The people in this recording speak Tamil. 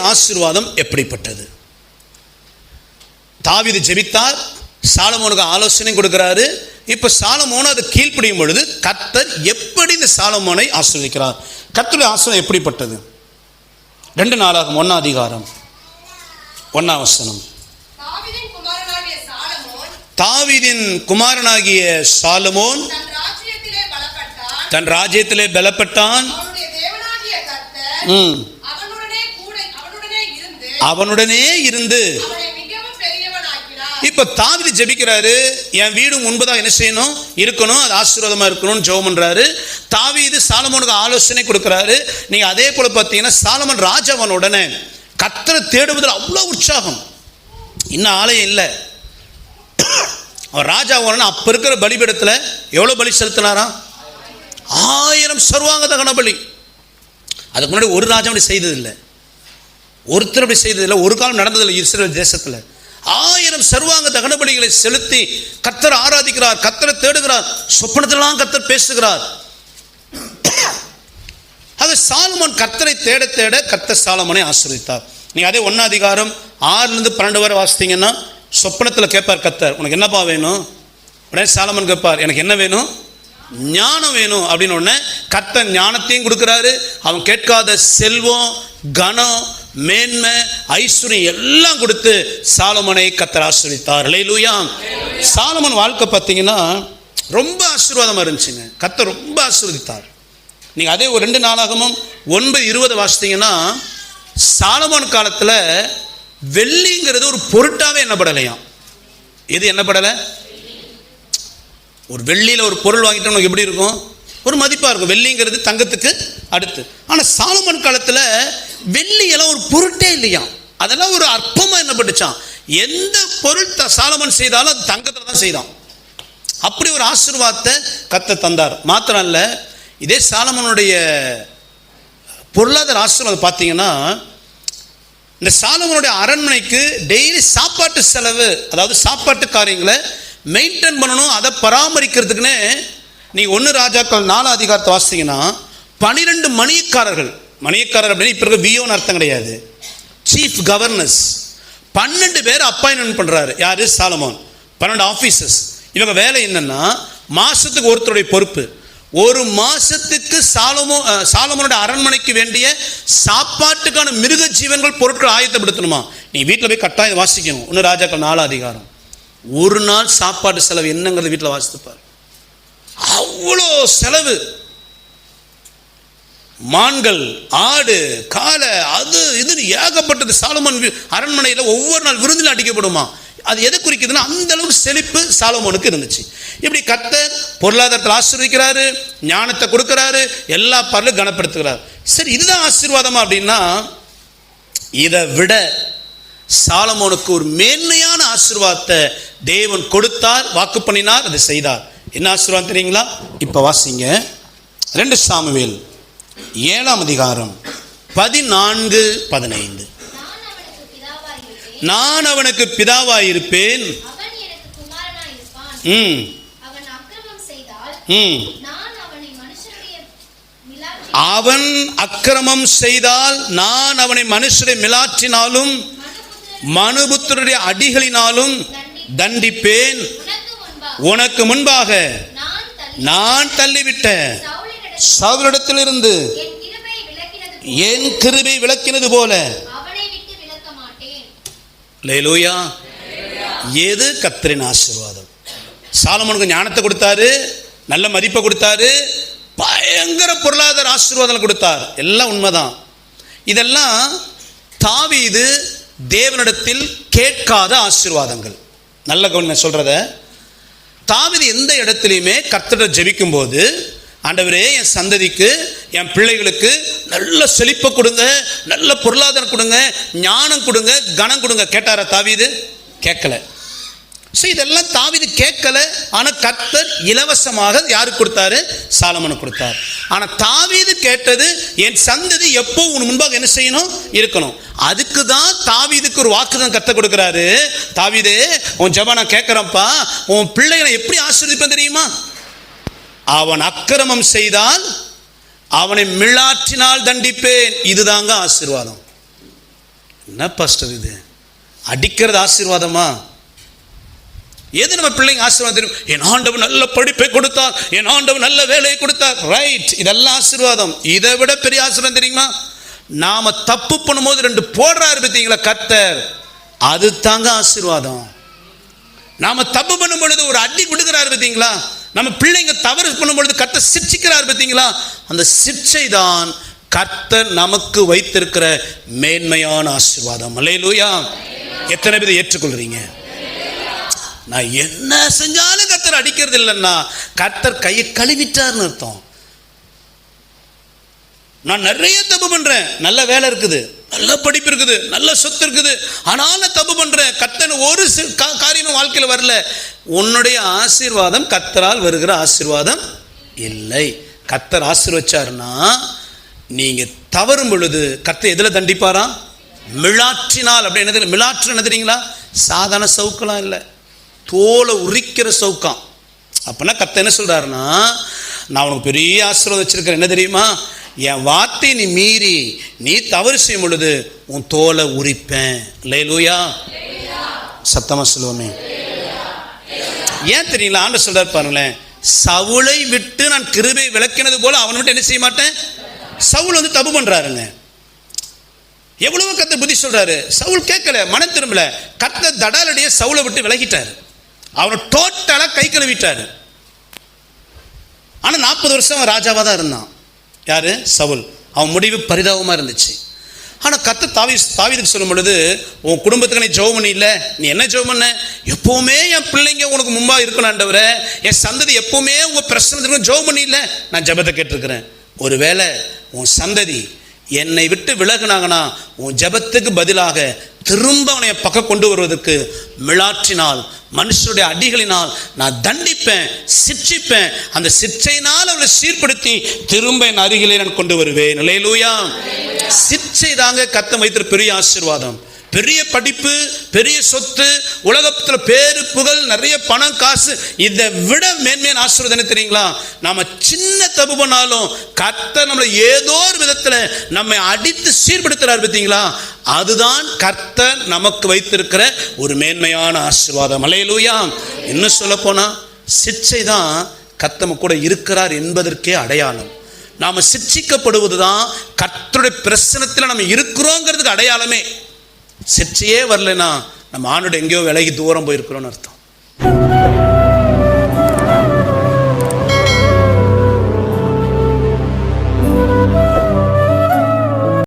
ஆசீர்வாதம் எப்படிப்பட்டது? தாவீது ஜெபித்தார் சாலமோனுக்கு ஆலோசனை கொடுக்கிறாரு. இப்போ சாலமோன் அது கீழ்ப்படியும் பொழுது கர்த்தர் எப்படி இந்த சாலமோனை ஆசீர்வதிக்கிறார்? கர்த்தருடைய ஆசீர்வாதம் எப்படிப்பட்டது? ரெண்டு நாளாகும் ஒன்னாம் அதிகாரம் ஒன்னாம் வசனம். தாவீதின் குமாரனாகிய சாலமோன் தன் ராஜ்யத்திலே பலப்பட்டான். ம். அவனுடனே கூட அவனுடனே இருந்து அவனுடனே இருந்து இப்ப தாவிதி ஜெபிக்கிறாரு என் வீடு முன்பதா என்ன செய்யணும்? இருக்கணும் அது ஆசீர்வாதமா இருக்கணும்னு ஜெபம் பண்றாரு. தாவீது சாலமோனுக்கு ஆலோசனை கொடுக்கிறாரு. நீங்க அதே போல பார்த்தீங்கன்னா சாலமன் ராஜாவன் உடனே கத்தரை தேடுவதில் அவ்வளோ உற்சாகம். இன்னும் ஆலயம் இல்லை. அவர் ராஜா உடனே அப்ப இருக்கிற பலிபீடத்துல எவ்வளவு பலி செலுத்தினாராம்? ஆயிரம் சர்வாங்க தகன பலி அதுக்கு முன்னாடி ஒரு ராஜா அப்படி செய்ததில்லை. ஒருத்தர் அப்படி செய்ததில்லை ஒரு காலம் நடந்ததில்லை இஸ்ரேல் தேசத்தில். ஆயிரம் சர்வாங்க தகனபலிகளை செலுத்தி கத்தர் ஆராதிக்கிறார் கத்தரை தேடுகிறார் சொப்பனத்திலாம் கத்தர் பேசுகிறார். அது சாலமோன் கத்தரை தேட தேட கத்தர் சாலமோனை ஆசீர்வதித்தார். நீங்கள் அதே ஒன்னா அதிகாரம் ஆறுலேருந்து பன்னெண்டு வரை வாசித்தீங்கன்னா சொப்பனத்தில் கேட்பார் கத்தர் உனக்கு என்னப்பா வேணும்? உடனே சாலமன் கேட்பார் எனக்கு என்ன வேணும்? ஞானம் வேணும். அப்படின்னு உடனே கர்த்தர் ஞானத்தையும் கொடுக்குறாரு. அவன் கேட்காத செல்வம் கனம் மேன்மை ஐஸ்வர்யம் எல்லாம் கொடுத்து சாலமனை கத்தர் ஆசிரித்தார் லேலூயா சாலமன் வாழ்க்கை பார்த்தீங்கன்னா ரொம்ப ஆசீர்வாதமாக இருந்துச்சுங்க. கத்தர் ரொம்ப ஆசீர்வதித்தார். நீங்கள் அதே ஒரு ரெண்டு நாளாகமும் ஒன்பது இருபது வாசித்தீங்கன்னா சாலமோன் காலத்தில் வெள்ளிங்கிறது ஒரு பொருட்டாகவே என்னப்படலையாம் எது என்னப்படலை ஒரு வெள்ளியில் ஒரு பொருள் வாங்கிட்டோம் உனக்கு எப்படி இருக்கும்? ஒரு மதிப்பாக இருக்கும். வெள்ளிங்கிறது தங்கத்துக்கு அடுத்து. ஆனால் சாலமன் காலத்தில் வெள்ளியெல்லாம் ஒரு பொருட்டே இல்லையாம். அதெல்லாம் ஒரு அற்பமாக என்ன பண்ணிச்சான் எந்த பொருள் சாலமன் செய்தாலும் அது தங்கத்தில் தான் செய்தான். அப்படி ஒரு ஆசிர்வாதத்தை கத்த தந்தார். மாத்திரம் இல்லை இதே சாலமனுடைய பொருளாதார ஆசீர்வாதம் பார்த்தீங்கன்னா இந்த சாலமனுடைய அரண்மனைக்கு டெய்லி சாப்பாட்டு செலவு அதாவது சாப்பாட்டு காரியங்களை மெயின்டைன் பண்ணணும் அதை பராமரிக்கிறதுக்குன்னு நீங்கள் ஒன்று ராஜாக்கள் நாலு அதிகாரத்தை வாசித்தீங்கன்னா பனிரெண்டு மணியக்காரர்கள். மணியக்காரர் அப்படின்னு இப்போ இருக்க வியோன்னு அர்த்தம் கிடையாது. சீஃப் கவர்னர்ஸ் பன்னெண்டு பேர் அப்பாயின்மெண்ட் பண்ணுறாரு யார்? சாலமோன். பன்னெண்டு ஆஃபீஸஸ் இவங்க வேலை என்னென்னா மாதத்துக்கு ஒருத்தருடைய பொறுப்பு. ஒரு மாதத்துக்கு சாலமோ சாலமோனோட அரண்மனைக்கு வேண்டிய சாப்பாட்டுக்கான மிருக ஜீவன்கள் பொருட்கள் ஆயத்தப்படுத்தணுமா? நீ வீட்டில் போய் கட்டாயம் வாசிக்கணும். ஒன்று ராஜாக்கள் நாலு அதிகாரம். ஒரு நாள் சாப்பாடு செலவு என்னங்கிறது வீட்டில் வாசித்துப்பார். அவ்வளோ செலவு. மான்கள் ஆடு காலை அது இதுன்னு ஏகப்பட்டது. சாலமோன் வி- அரண்மனையில் ஒவ்வொரு நாள் விருந்தில் அடிக்கப்படுமா? அது எதை குறிக்குதுன்னா அந்த அளவுக்கு செழிப்பு சாலமோனுக்கு இருந்துச்சு. இப்படி கத்தர் பொருளாதாரத்தில் ஆசீர்வதிக்கிறாரு ஞானத்தை கொடுக்குறாரு எல்லா பாரிலும் கனப்படுத்துகிறார். சரி இதுதான் ஆசீர்வாதமா அப்படின்னா இதை விட சாலமோனுக்கு ஒரு மேன்மையான ஆசீர்வாதத்தை தேவன் கொடுத்தார் வாக்கு பண்ணினார் அதை செய்தார். என்ன ஆசீர்வாதம் தெரியுங்களா? இப்போ வாசிங்க. ரெண்டு சாமுவேல் ஏழாம் அதிகாரம் பதினான்கு பதினைந்து. நான் அவனுக்கு பிதாவாயிருப்பேன். அவன் ம். அக்கிரமம் செய்தால் ம். நான் அவனை மனுஷருடைய அவன் அக்கிரமம் செய்தால் நான் அவனை மனுஷரை மிலாற்றினாலும் மனுபுத்தருடைய அடிகளினாலும் தண்டிப்பேன். உனக்கு முன்பாக நான் தள்ளி நான் தள்ளிவிட்ட சவுலிடத்திலிருந்து என் கிருபை விளக்கினது போல. லேலூயா. எது கத்தரின் ஆசீர்வாதம்? சாலமோனுக்கு ஞானத்தை கொடுத்தாரு நல்ல மதிப்பை கொடுத்தாரு பயங்கர பொருளாதார ஆசீர்வாதம் கொடுத்தார். எல்லாம் உண்மைதான். இதெல்லாம் தாவீது தேவனிடத்தில் கேட்காத ஆசீர்வாதங்கள். நல்ல கவனிங்க சொல்றத. தாவீது எந்த இடத்துலையுமே கர்த்தரை ஜெபிக்கும் போது ஆண்டவரே என் சந்ததிக்கு என் பிள்ளைகளுக்கு நல்ல செழிப்பை கொடுங்க நல்ல பொருளாதாரம் கொடுங்க ஞானம் கொடுங்க கனம் கொடுங்க. கேட்டாரா தாவீது? கேட்கல. ஸோ இதெல்லாம் தாவீது கேட்கல. ஆனால் கர்த்தர் இலவசமாக யாருக்கு கொடுத்தாரு? சாலமனு கொடுத்தார். ஆனால் தாவீது கேட்டது என் சந்ததி எப்போ உன் முன்பாக என்ன செய்யணும்? இருக்கணும். அதுக்கு தான் தாவீதுக்கு ஒரு வாக்குதான் கத்த கொடுக்குறாரு. தாவீது உன் ஜப நான் கேட்குறப்பா உன் பிள்ளைகளை எப்படி ஆசிரியப்பேன் தெரியுமா? அவன் அக்கிரமம் செய்தால் அவனை மிளாற்றினால் தண்டிப்பேன். இதுதாங்க ஆசீர்வாதம். என்ன பாஸ்டர் இது? அடிக்கிறது ஆசீர்வாதமா? எது நம்ம பிள்ளைங்க ஆசீர்வாதம் தெரியும்? என் ஆண்டவர் நல்ல படிப்பை கொடுத்தார். என் ஆண்டவர் நல்ல வேலையை கொடுத்தார். ரைட் இதெல்லாம் ஆசீர்வாதம். இதை விட பெரிய ஆசீர்வாதம் தெரியுமா? நாம தப்பு பண்ணும்போது ரெண்டு போடுறாரு பார்த்தீங்களா கத்தர் அது தாங்க ஆசீர்வாதம். நாம தப்பு பண்ணும் பொழுது ஒரு அடி கொடுக்குறாரு பார்த்தீங்களா? நம்ம பிள்ளைங்க தவறு பண்ணும் பொழுது கத்த சிக்ஷிக்கிறார் பார்த்தீங்களா? அந்த சிக்ஷை தான் கர்த்தர் நமக்கு வைத்திருக்கிற மேன்மையான ஆசீர்வாதம். அல்லேலூயா எத்தனை பேர் ஏற்றுக்கொள்றீங்க நான் என்ன செஞ்சாலும் கத்தர் அடிக்கிறது இல்லைன்னா கத்தர் கையை கழுவிட்டார்னு அர்த்தம். நான் நிறைய தப்பு பண்றேன். நல்ல வேலை இருக்குது. நல்ல படிப்பு இருக்குது. நல்ல சொத்து இருக்குது. ஆனாலும் தப்பு பண்றேன். கத்தன் ஒரு கா- காரியமும் வாழ்க்கையில் வரல. உன்னுடைய ஆசீர்வாதம் கத்தரால் வருகிற ஆசீர்வாதம் இல்லை. கத்தர் ஆசீர்வச்சாருன்னா நீங்க தவறும் பொழுது கத்தை எதில் தண்டிப்பாரா? மிளாற்றினால். அப்படி என்ன மிளாற்று என்ன தெரியுங்களா? சாதாரண சவுக்கெல்லாம் இல்லை. தோலை உரிக்கிற சவுக்கம் அப்பனா கத்த என்ன சொல்றாருன்னா நான் உனக்கு பெரிய ஆசீர்வாதம் வச்சிருக்கிறேன். என்ன தெரியுமா? என் வார்த்தை நீ மீறி நீ தவறு செய்யும் பொழுது உன் தோலை உரிப்பேன். லேலூயா சத்தமா சொல்லுவோமே. ஏன் தெரியல ஆண்டு சொல்றாரு பாருங்களேன் சவுளை விட்டு நான் கிருபை விளக்கினது போல அவனை விட்டு என்ன செய்ய மாட்டேன்? சவுல் வந்து தப்பு பண்றாருங்க. எவ்வளவோ கத்த புத்தி சொல்றாரு. சவுல் கேட்கல மன திரும்பல. கத்த தடாலடிய சவுளை விட்டு விலகிட்டாரு. அவனை டோட்டலாக கை கழுவிட்டாரு. ஆனால் நாற்பது வருஷம் அவன் ராஜாவாக தான் இருந்தான். யாரு? சவுல். அவன் முடிவு பரிதாபமாக இருந்துச்சு. ஆனால் கத்த தாவி தாவிதுக்கு சொல்லும் பொழுது உன் குடும்பத்துக்கு நீ ஜெபம் பண்ணி இல்லை. நீ என்ன ஜெபம் பண்ண? எப்போவுமே என் பிள்ளைங்க உனக்கு முன்பாக இருக்கணும் ஆண்டவரே. என் சந்ததி எப்போவுமே உங்கள் பிரச்சனை ஜெபம் பண்ணி இல்லை. நான் ஜெபத்தை கேட்டிருக்கிறேன். ஒருவேளை உன் சந்ததி என்னை விட்டு விலகுனாங்கன்னா உன் ஜெபத்துக்கு பதிலாக திரும்ப அவனை பக்கம் கொண்டு வருவதற்கு மிளாற்றினால் மனுஷருடைய அடிகளினால் நான் தண்டிப்பேன் சிட்சிப்பேன் அந்த சிற்சையினால் அவளை சீர்படுத்தி திரும்ப என் அருகிலே நான் கொண்டு வருவேன். நிலையிலூயா சிற்றை தாங்க கத்தம் வைத்திரு பெரிய ஆசீர்வாதம். பெரிய படிப்பு பெரிய சொத்து உலகத்தில் பேரு புகழ் நிறைய பணம் காசு இதை விட மேன்மையான ஆசீர்வாதம் என்ன தெரியுங்களா? நாம சின்ன தப்பு பண்ணாலும் கர்த்தர் நம்மளை ஏதோ ஒரு விதத்தில் நம்மை அடித்து சீர்படுத்துறாரு பார்த்தீங்களா? அதுதான் கர்த்தர் நமக்கு வைத்திருக்கிற ஒரு மேன்மையான ஆசீர்வாதம். அலையலூயா இன்னும் சொல்ல போனா சிச்சை தான் கத்தம கூட இருக்கிறார் என்பதற்கே அடையாளம். நாம் சிட்சிக்கப்படுவது தான் கர்த்தருடைய பிரசனத்தில் நம்ம இருக்கிறோங்கிறதுக்கு அடையாளமே. சிற்சையே வரலைன்னா நம்ம ஆண்டோட எங்கேயோ விலகி தூரம் போயிருக்கிறோன்னு அர்த்தம்.